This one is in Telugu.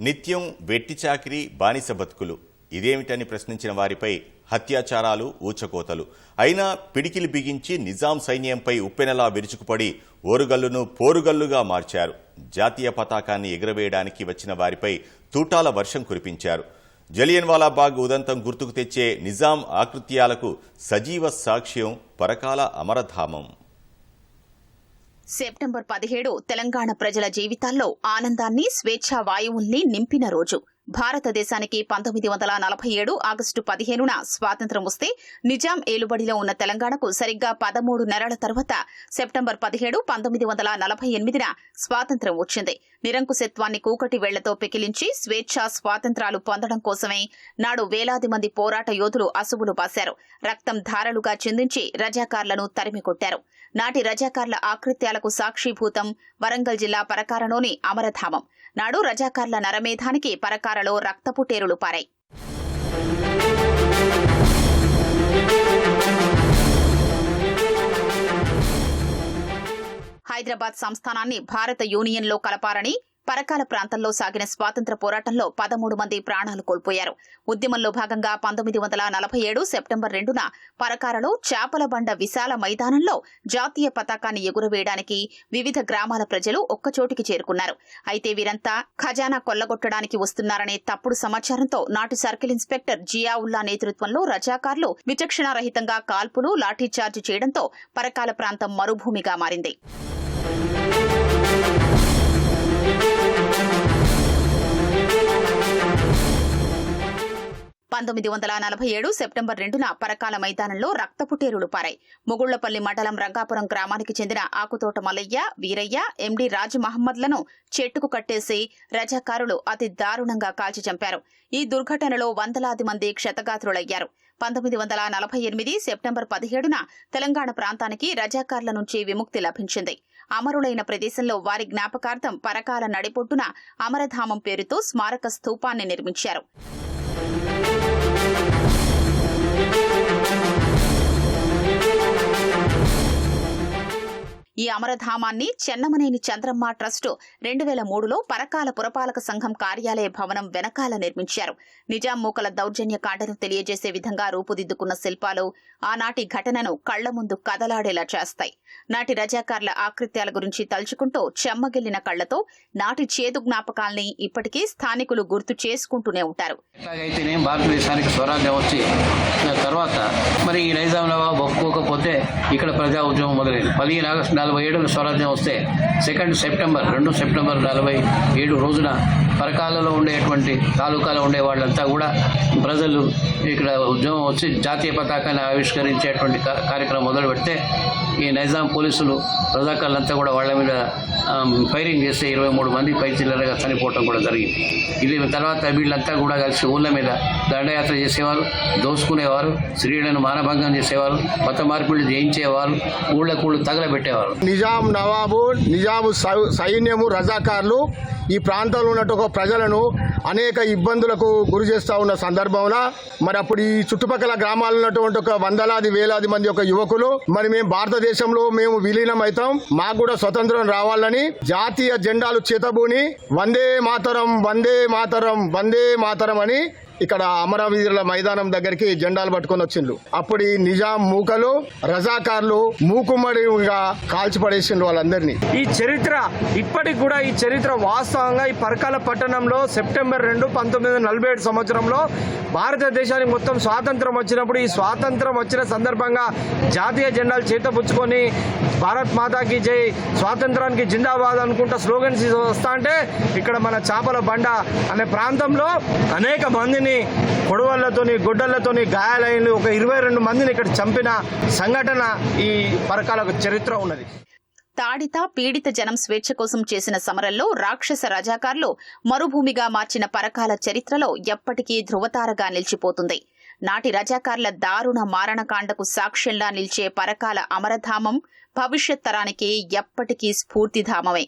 నిత్యం వెట్టి చాకిరి బానిస బతుకులు. ఇదేమిటని ప్రశ్నించిన వారిపై హత్యాచారాలు ఊచకోతలు. అయినా పిడికిలి బిగించి నిజాం సైన్యంపై ఉప్పెనలా విరుచుకుపడి ఓరుగల్లును పోరుగల్లుగా మార్చారు. జాతీయ పతాకాన్ని ఎగురవేయడానికి వచ్చిన వారిపై తూటాల వర్షం కురిపించారు. జలియన్వాలాబాగ్ ఉదంతం గుర్తుకు తెచ్చే నిజాం ఆకృత్యాలకు సజీవ సాక్ష్యం పరకాల అమరధామం. సెప్టెంబర్ పదిహేడు తెలంగాణ ప్రజల జీవితాల్లో ఆనందాన్ని స్వేచ్ఛా వాయువుల్ని నింపిన రోజు. భారతదేశానికి పంతొమ్మిది వందల నలభై ఏడు ఆగస్టు పదిహేనున స్వాతంత్ర్యం వస్తే నిజాం ఏలుబడిలో ఉన్న తెలంగాణకు సరిగ్గా పదమూడు నెలల తర్వాత సెప్టెంబర్ పదిహేడు పంతొమ్మిది వందల నలభై ఎనిమిదిన స్వాతంత్ర్యం వచ్చింది. నిరంకుశత్వాన్ని కూకటి వేళ్ళతో పెకిలించి స్వేచ్ఛా స్వాతంత్రాలు పొందడం కోసమే నాడు వేలాది మంది పోరాట యోధులు అసువులు బాశారు. రక్తం ధారలుగా చిందించి రజాకార్లను తరిమి కొట్టారు నాటి రజాకార్ల ఆకృత్యాలకు సాక్షిభూతం వరంగల్ జిల్లా పరకారలోని అమరధామం. నాడు రజాకార్ల నరమేధానికి పరకారలో రక్తపుటేరులు పారాయి. హైదరాబాద్ సంస్థానాన్ని భారత యూనియన్లో కలపారని పరకాల ప్రాంతంలో సాగిన స్వాతంత్ర పోరాటంలో పదమూడు మంది ప్రాణాలు కోల్పోయారు. ఉద్యమంలో భాగంగా పంతొమ్మిది వందల నలభై ఏడు సెప్టెంబర్ రెండున పరకాలలో చేపల బండ విశాల మైదానంలో జాతీయ పతాకాన్ని ఎగురవేయడానికి వివిధ గ్రామాల ప్రజలు ఒక్కచోటికి చేరుకున్నారు. అయితే వీరంతా ఖజానా కొల్లగొట్టడానికి వస్తున్నారనే తప్పుడు సమాచారంతో నాటి సర్కిల్ ఇన్స్పెక్టర్ జియావుల్లా నేతృత్వంలో రజాకార్లు విచక్షణారహితంగా కాల్పులు లాఠీచార్జ్ చేయడంతో పరకాల ప్రాంతం మరుభూమిగా మారింది. పంతొమ్మిది వందల నలభై ఏడు సెప్టెంబర్ రెండున పరకాల మైదానంలో రక్తపుటేరులు పారాయి. ముగుళ్ళపల్లి మండలం రంగాపురం గ్రామానికి చెందిన ఆకుతోట మల్లయ్య వీరయ్య ఎండి రాజు మహమ్మద్లను చెట్టుకు కట్టేసి రజాకారులు అతి దారుణంగా కాల్చి చంపారు. ఈ దుర్ఘటనలో వందలాది మంది క్షతగాత్రులయ్యారు. పంతొమ్మిది వందల నలభై ఎనిమిది సెప్టెంబర్ పదిహేడున తెలంగాణ ప్రాంతానికి రజాకార్ల నుంచి విముక్తి లభించింది. అమరులైన ప్రదేశంలో వారి జ్ఞాపకార్థం పరకాల నడిపొట్టున అమరధామం పేరుతో స్మారక స్థూపాన్ని నిర్మించారు. ఈ అమరధామాన్ని చెన్నమనేని చంద్రమ్మ ట్రస్టు రెండు వేల మూడులో పరకాల పురపాలక సంఘం కార్యాలయ భవనం వెనకాల నిర్మించారు. నిజాం మూకల దౌర్జన్య కాండను తెలియజేసే విధంగా రూపుదిద్దుకున్న శిల్పాలు ఆనాటి ఘటనను కళ్ళ ముందు కదలాడేలా చేస్తాయి. నాటి రజాకార్ల ఆకృత్యాల గురించి తలుచుకుంటూ చెమ్మగిల్లిన కళ్ళతో నాటి చేదు జ్ఞాపకాల్ని ఇప్పటికీ స్థానికులు గుర్తు చేసుకుంటూనే ఉంటారు. ఎట్లాగైతేనే తర్వాత మరి ఈ నైజాం నవాబ్ ఒప్పుకోకపోతే ఇక్కడ ప్రజా ఉద్యమం మొదలైంది. పదిహేను ఆగస్టు నలభై ఏడున స్వరాజ్యం వస్తే సెకండ్ సెప్టెంబర్ రెండు సెప్టెంబర్ నలభై ఏడు రోజున పరకాలలో ఉండేటువంటి తాలూకాలో ఉండే వాళ్ళంతా కూడా ప్రజలు ఇక్కడ ఉద్యమం వచ్చి జాతీయ పతాకాన్ని ఆవిష్కరించేటువంటి కార్యక్రమం మొదలు పెడితే ఈ నైజాం పోలీసులు రజాకారులంతా కూడా వాళ్ళ మీద ఫైరింగ్ చేస్తే ఇరవై మూడు మంది పై చిల్లరగా చనిపోవటం కూడా జరిగింది. ఇది తర్వాత వీళ్ళంతా కూడా కలిసి ఊళ్ళ మీద దండయాత్ర చేసేవారు దోసుకునేవారు. స్త్రీలను మానభంగం చేసేవారు మత మార్పులు జయించేవారు ఊళ్ళకు ఊళ్ళు తగలబెట్టేవారు. నిజాం నవాబు నిజాము సైన్యము రజాకార్లు ఈ ప్రాంతంలో ఉన్నట్టు ప్రజలను అనేక ఇబ్బందులకు గురి చేస్తూ ఉన్న సందర్భంలో మరి అప్పుడు ఈ చుట్టుపక్కల గ్రామాలు ఉన్నటువంటి ఒక వందలాది వేలాది మంది ఒక యువకులు మరి మేము భారతదేశంలో మేము విలీనం అవుతాం మాకు కూడా స్వతంత్రం రావాలని జాతీయ జెండాలు చేతబూని వందే మాతరం వందే మాతరం వందే మాతరం అని ఇక్కడ అమరవీరుల మైదానం దగ్గరికి జెండాలు పట్టుకొని వచ్చిండ్రు. అప్పుడు ఈ నిజాం మూకలు రజాకార్లు మూకుమ్మడిగా కాల్చిపడేసిండ్రు వాళ్ళందరినీ. ఈ చరిత్ర ఇప్పటికి కూడా ఈ చరిత్ర వాస్తవంగా ఈ పరకాల పట్టణంలో సెప్టెంబర్ రెండు పంతొమ్మిది వందల నలభై ఏడు సంవత్సరంలో భారతదేశానికి మొత్తం స్వాతంత్రం వచ్చినప్పుడు ఈ స్వాతంత్రం వచ్చిన సందర్భంగా జాతీయ జెండాలు చేతపుచ్చుకొని భారత్ మాతాకి జై స్వాతంత్రానికి జిందాబాద్ అనుకుంటా స్లోగన్స్ వస్తా అంటే ఇక్కడ మన చేపల బండ అనే ప్రాంతంలో అనేక మందిని మందిని కొడవళ్ళతోని గొడ్డళ్ళతోని గాయాలైన ఒక ఇరవై రెండు మందిని ఇక్కడ చంపిన సంఘటన ఈ పరకాల చరిత్ర ఉన్నది. తాడిత పీడిత జనం స్వేచ్ఛ కోసం చేసిన సమరంలో రాక్షస రజాకార్లు మరుభూమిగా మార్చిన పరకాల చరిత్రలో ఎప్పటికీ ధృవతారగా నిలిచిపోతుంది. నాటి రజాకార్ల దారుణ మారణకాండకు సాక్ష్యంలా నిలిచే పరకాల అమరధామం భవిష్యత్ తరానికి ఎప్పటికీ స్ఫూర్తిధామమే.